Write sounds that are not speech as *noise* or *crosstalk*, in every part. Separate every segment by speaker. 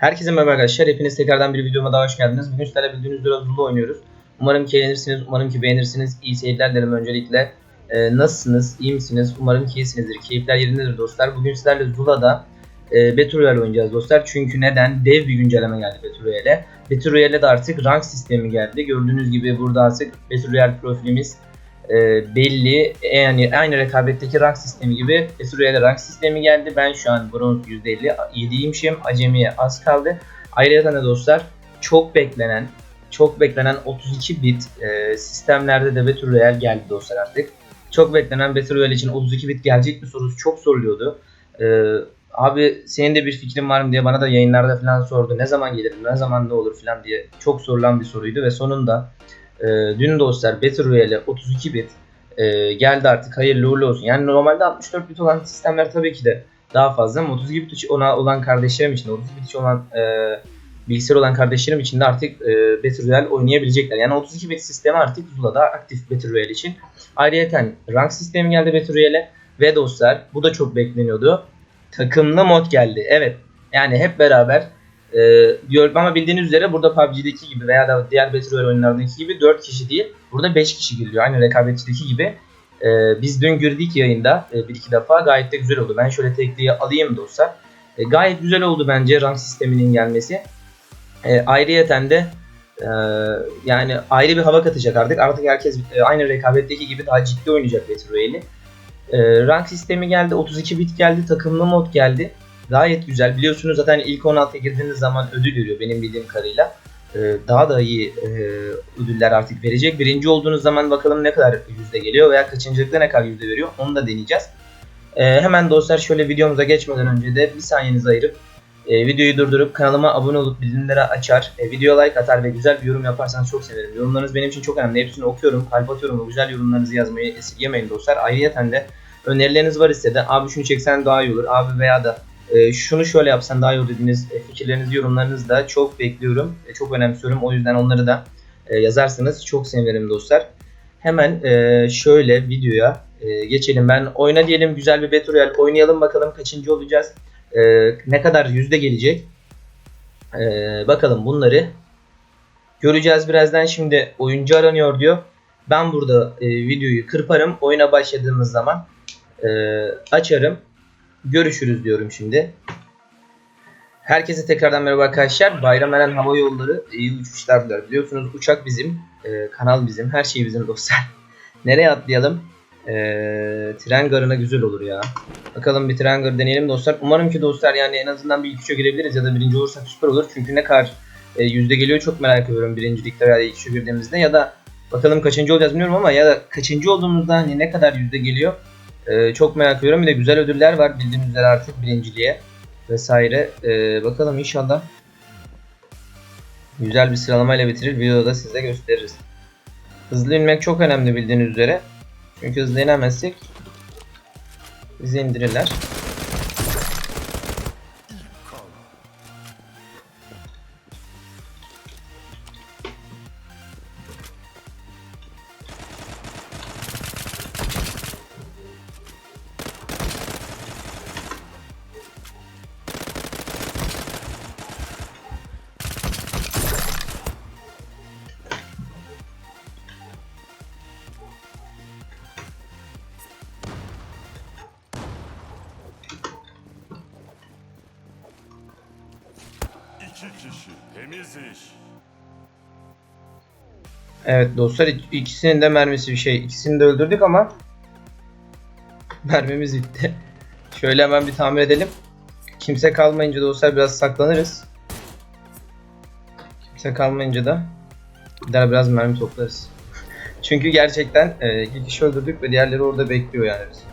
Speaker 1: Herkese merhaba arkadaşlar. Hepiniz tekrardan bir videoma daha hoş geldiniz. Bugün sizlerle bildiğiniz üzere Zulu oynuyoruz. Umarım ki eğlenirsiniz. Umarım ki beğenirsiniz. İyi seyirler dilerim öncelikle. Ee, nasılsınız? İyi misiniz? Umarım ki iyisinizdir. Keyifler yerindedir dostlar. Bugün sizlerle Zula'da e, Battle Royale oynayacağız dostlar. Çünkü neden? Dev bir güncelleme geldi Battle Royale'e. Battle Royale'e de artık rank sistemi geldi. Gördüğünüz gibi burada artık Battle Royale profilimiz e, belli. Yani aynı rekabetteki rank sistemi gibi Royale rank sistemi geldi. Ben şu an bronz %50 7'ymişim. Acemiye az kaldı. Ayrıca da dostlar çok beklenen çok beklenen 32 bit e, sistemlerde de Battle Royale geldi dostlar artık. Çok beklenen Battle Royale için 32 bit gelecek mi sorusu çok soruluyordu. E, abi senin de bir fikrin var mı diye bana da yayınlarda falan sordu. Ne zaman gelir, ne zaman ne olur falan diye çok sorulan bir soruydu ve sonunda e, dün dostlar Battle Royale 32 bit e, geldi artık hayırlı uğurlu olsun. Yani normalde 64 bit olan sistemler tabii ki de daha fazla ama 32 bit ona olan kardeşlerim için 32 bit olan e, bilgisayar olan kardeşlerim için de artık e, Battle Royale oynayabilecekler. Yani 32 bit sistemi artık Zula'da aktif Battle Royale için. Ayrıyeten rank sistemi geldi Battle Royale'e ve dostlar bu da çok bekleniyordu. Takımlı mod geldi. Evet yani hep beraber e, diyor ama bildiğiniz üzere burada PUBG'deki gibi veya da diğer Battle Royale oyunlarındaki gibi 4 kişi değil burada 5 kişi giriliyor. Aynı rekabetçideki gibi. E, biz dün girdik yayında e, bir iki defa gayet de güzel oldu. Ben şöyle tekliği alayım dostlar. E, gayet güzel oldu bence rank sisteminin gelmesi. E, ayrıyeten de e, yani ayrı bir hava katacak artık. Artık herkes e, aynı rekabetteki gibi daha ciddi oynayacak Battle Royale'i. E, rank sistemi geldi, 32 bit geldi, takımlı mod geldi. Gayet güzel. Biliyorsunuz zaten ilk 16'ya girdiğiniz zaman ödül veriyor benim bildiğim kadarıyla. E, daha da iyi e, ödüller artık verecek. Birinci olduğunuz zaman bakalım ne kadar yüzde geliyor veya kaçıncılıkta ne kadar yüzde veriyor onu da deneyeceğiz. E, hemen dostlar şöyle videomuza geçmeden önce de bir saniyenizi ayırıp e, videoyu durdurup kanalıma abone olup bildirimleri açar, e, video like atar ve güzel bir yorum yaparsanız çok sevinirim. Yorumlarınız benim için çok önemli. Hepsini okuyorum, kalp atıyorum. O güzel yorumlarınızı yazmayı esirgemeyin dostlar. Ayrıca de önerileriniz var ise de abi şunu çeksen daha iyi olur. Abi veya da e, şunu şöyle yapsan daha iyi olur dediğiniz e, fikirlerinizi, yorumlarınızı da çok bekliyorum. E, çok önemsiyorum. O yüzden onları da e, yazarsanız çok sevinirim dostlar. Hemen e, şöyle videoya e, geçelim. Ben oyna diyelim güzel bir Battle Royale oynayalım bakalım kaçıncı olacağız. E, ne kadar yüzde gelecek. E, bakalım bunları göreceğiz birazdan. Şimdi oyuncu aranıyor diyor. Ben burada e, videoyu kırparım. Oyuna başladığımız zaman e, açarım. Görüşürüz diyorum şimdi. Herkese tekrardan merhaba arkadaşlar. Bayram Eren Hava Yolları iyi uçuşlar diler. Biliyorsunuz uçak bizim, e, kanal bizim, her şey bizim dostlar. *laughs* Nereye atlayalım? E, tren garına güzel olur ya. Bakalım bir tren garı deneyelim dostlar. Umarım ki dostlar yani en azından bir ilk üçe girebiliriz ya da birinci olursak süper olur. Çünkü ne kadar e, yüzde geliyor çok merak ediyorum birincilikte veya ilk üçe girdiğimizde ya da bakalım kaçıncı olacağız bilmiyorum ama ya da kaçıncı olduğumuzda hani ne kadar yüzde geliyor ee, çok merak ediyorum. Bir de güzel ödüller var bildiğiniz üzere artık birinciliğe vesaire. Ee, bakalım inşallah güzel bir sıralamayla bitirir. Videoda size gösteririz. Hızlı inmek çok önemli bildiğiniz üzere. Çünkü hızlı inemezsek bizi indirirler.
Speaker 2: Temiz iş.
Speaker 1: Evet dostlar ik- ikisinin de mermisi bir şey. İkisini de öldürdük ama mermimiz bitti. *laughs* Şöyle hemen bir tamir edelim. Kimse kalmayınca dostlar biraz saklanırız. Kimse kalmayınca da gider biraz mermi toplarız. *laughs* Çünkü gerçekten e, iki kişi öldürdük ve diğerleri orada bekliyor yani biz.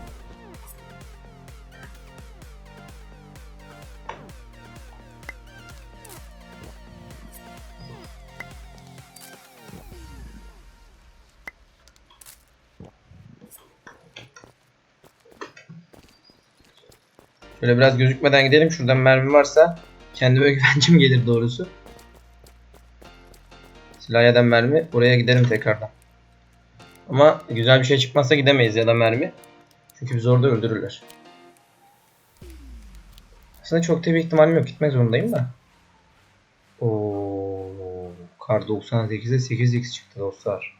Speaker 1: Şöyle biraz gözükmeden gidelim. Şuradan mermi varsa kendime *laughs* güvencim gelir doğrusu. Silah ya mermi. Oraya gidelim tekrardan. Ama güzel bir şey çıkmazsa gidemeyiz ya da mermi. Çünkü bizi orada öldürürler. Aslında çok da bir ihtimalim yok. Gitmek zorundayım da. Oo, kar 98'e 8x çıktı dostlar.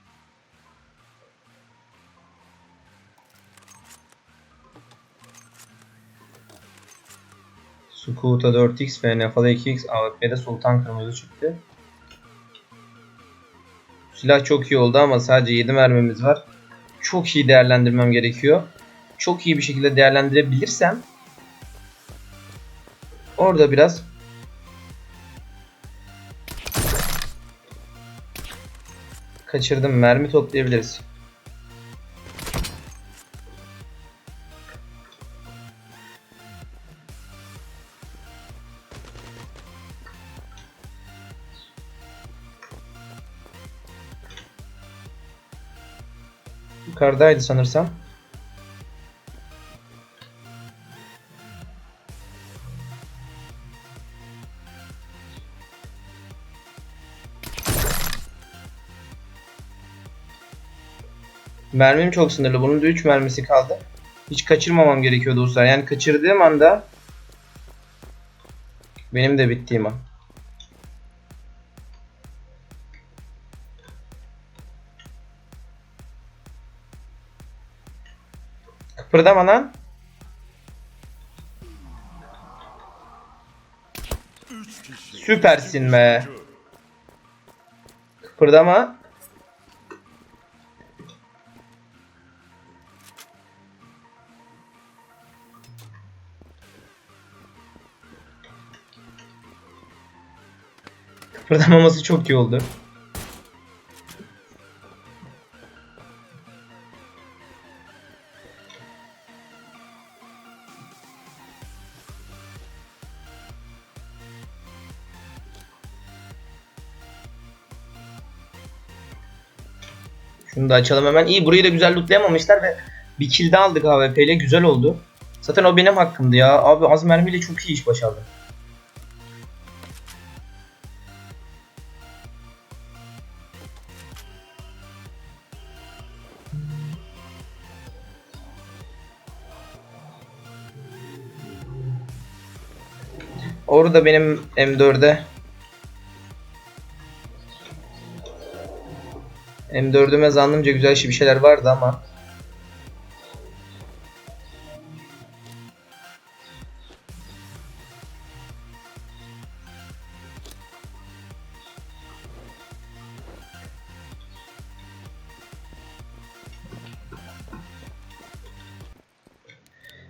Speaker 1: Sukuta 4x ve Nefala 2x AWP'de Sultan Kırmızı çıktı. Silah çok iyi oldu ama sadece 7 mermimiz var. Çok iyi değerlendirmem gerekiyor. Çok iyi bir şekilde değerlendirebilirsem orada biraz kaçırdım. Mermi toplayabiliriz. Yukarıdaydı sanırsam. Mermim çok sınırlı. Bunun da 3 mermisi kaldı. Hiç kaçırmamam gerekiyor dostlar. Yani kaçırdığım anda benim de bittiğim an. Kıpırdama lan. Süpersin be. Kıpırdama. Kıpırdamaması çok iyi oldu. Şunu da açalım hemen. İyi burayı da güzel lootlayamamışlar ve bir kill de aldık AWP ile güzel oldu. Zaten o benim hakkımdı ya. Abi az mermiyle çok iyi iş başardım. Orada benim M4'e M4'üme zannımca güzel bir şeyler vardı ama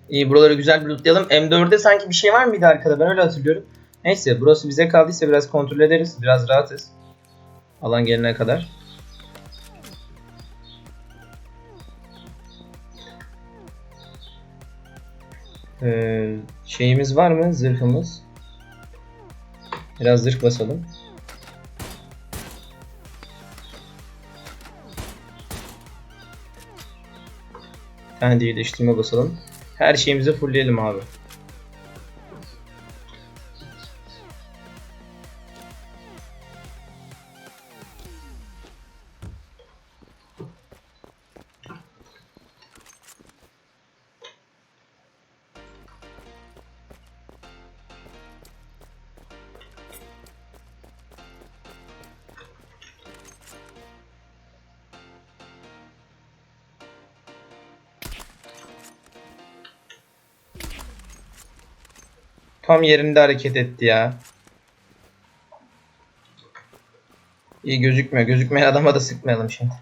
Speaker 1: İyi buraları güzel bir lootlayalım. M4'de sanki bir şey var mıydı arkada? Ben öyle hatırlıyorum. Neyse burası bize kaldıysa biraz kontrol ederiz. Biraz rahatız. Alan gelene kadar. Ee, şeyimiz var mı? Zırhımız. Biraz zırh basalım. Bir tane iyileştirme basalım. Her şeyimizi fullleyelim abi. Tam yerinde hareket etti ya. İyi gözükmüyor. Gözükmeyen adama da sıkmayalım şimdi.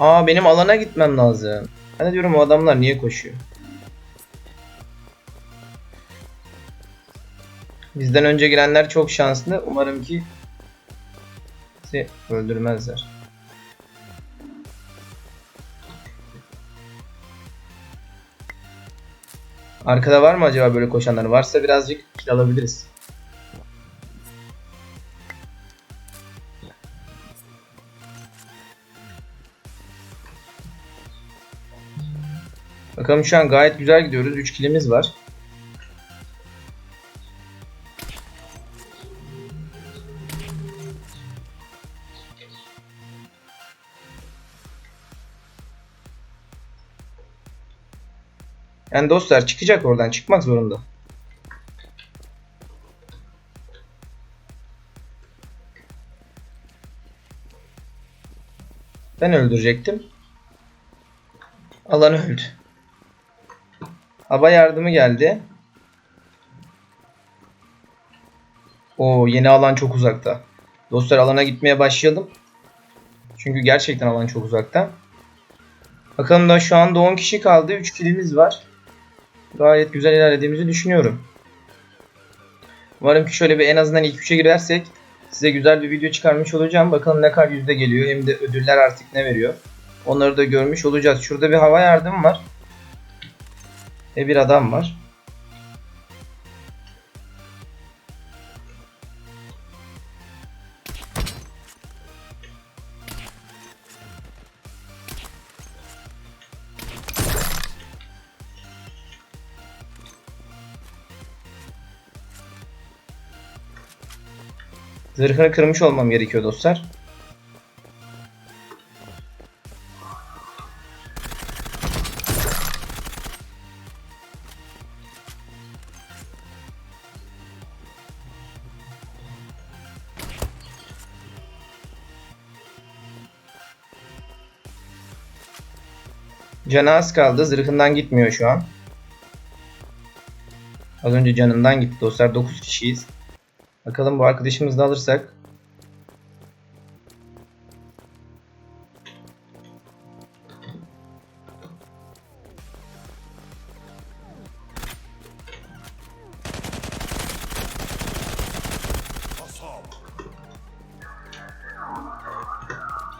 Speaker 1: Aa benim alana gitmem lazım. De diyorum o adamlar niye koşuyor? Bizden önce girenler çok şanslı. Umarım ki bizi öldürmezler. Arkada var mı acaba böyle koşanlar? Varsa birazcık kill alabiliriz. Bakalım şu an gayet güzel gidiyoruz. 3 kilimiz var. Yani dostlar çıkacak oradan. Çıkmak zorunda. Ben öldürecektim. Alan öldü. Hava yardımı geldi. O yeni alan çok uzakta. Dostlar alana gitmeye başlayalım. Çünkü gerçekten alan çok uzakta. Bakalım da şu anda 10 kişi kaldı. 3 kilimiz var. Gayet güzel ilerlediğimizi düşünüyorum. Umarım ki şöyle bir en azından ilk 3'e girersek size güzel bir video çıkarmış olacağım. Bakalım ne kadar yüzde geliyor hem de ödüller artık ne veriyor. Onları da görmüş olacağız. Şurada bir hava yardımı var. Ve bir adam var. Zırhını kırmış olmam gerekiyor dostlar. Canı az kaldı. Zırhından gitmiyor şu an. Az önce canından gitti dostlar. 9 kişiyiz. Bakalım bu arkadaşımızı da alırsak.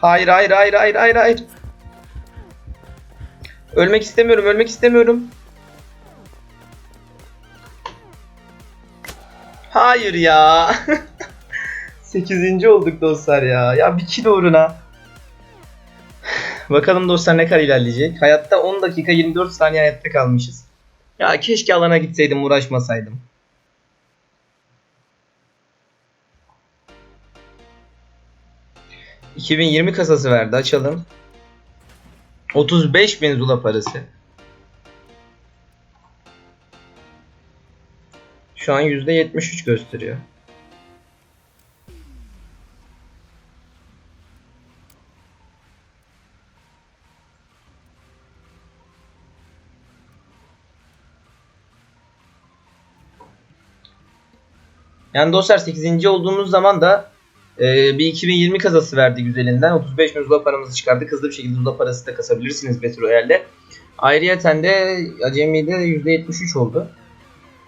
Speaker 1: Hayır hayır hayır hayır hayır hayır. Ölmek istemiyorum ölmek istemiyorum. Hayır ya. *laughs* 8. olduk dostlar ya. Ya bir kilo uğruna. Bakalım dostlar ne kadar ilerleyecek. Hayatta 10 dakika 24 saniye hayatta kalmışız. Ya keşke alana gitseydim uğraşmasaydım. ...2020 kasası verdi açalım. 35 bin zula parası. Şu an %73 gösteriyor. Yani dostlar 8. olduğumuz zaman da e, bir 2020 kazası verdi güzelinden. 35 bin zula paramızı çıkardık. Hızlı bir şekilde zula parası da kasabilirsiniz Battle Royale'de. Ayrıyeten de Acemi'de %73 oldu.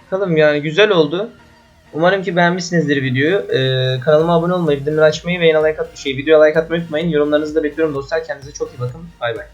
Speaker 1: Bakalım yani güzel oldu. Umarım ki beğenmişsinizdir videoyu. Ee, kanalıma abone olmayı, bildirimleri açmayı ve yine like atmayı, şey, videoya like atmayı unutmayın. Yorumlarınızı da bekliyorum dostlar. Kendinize çok iyi bakın. Bay bay.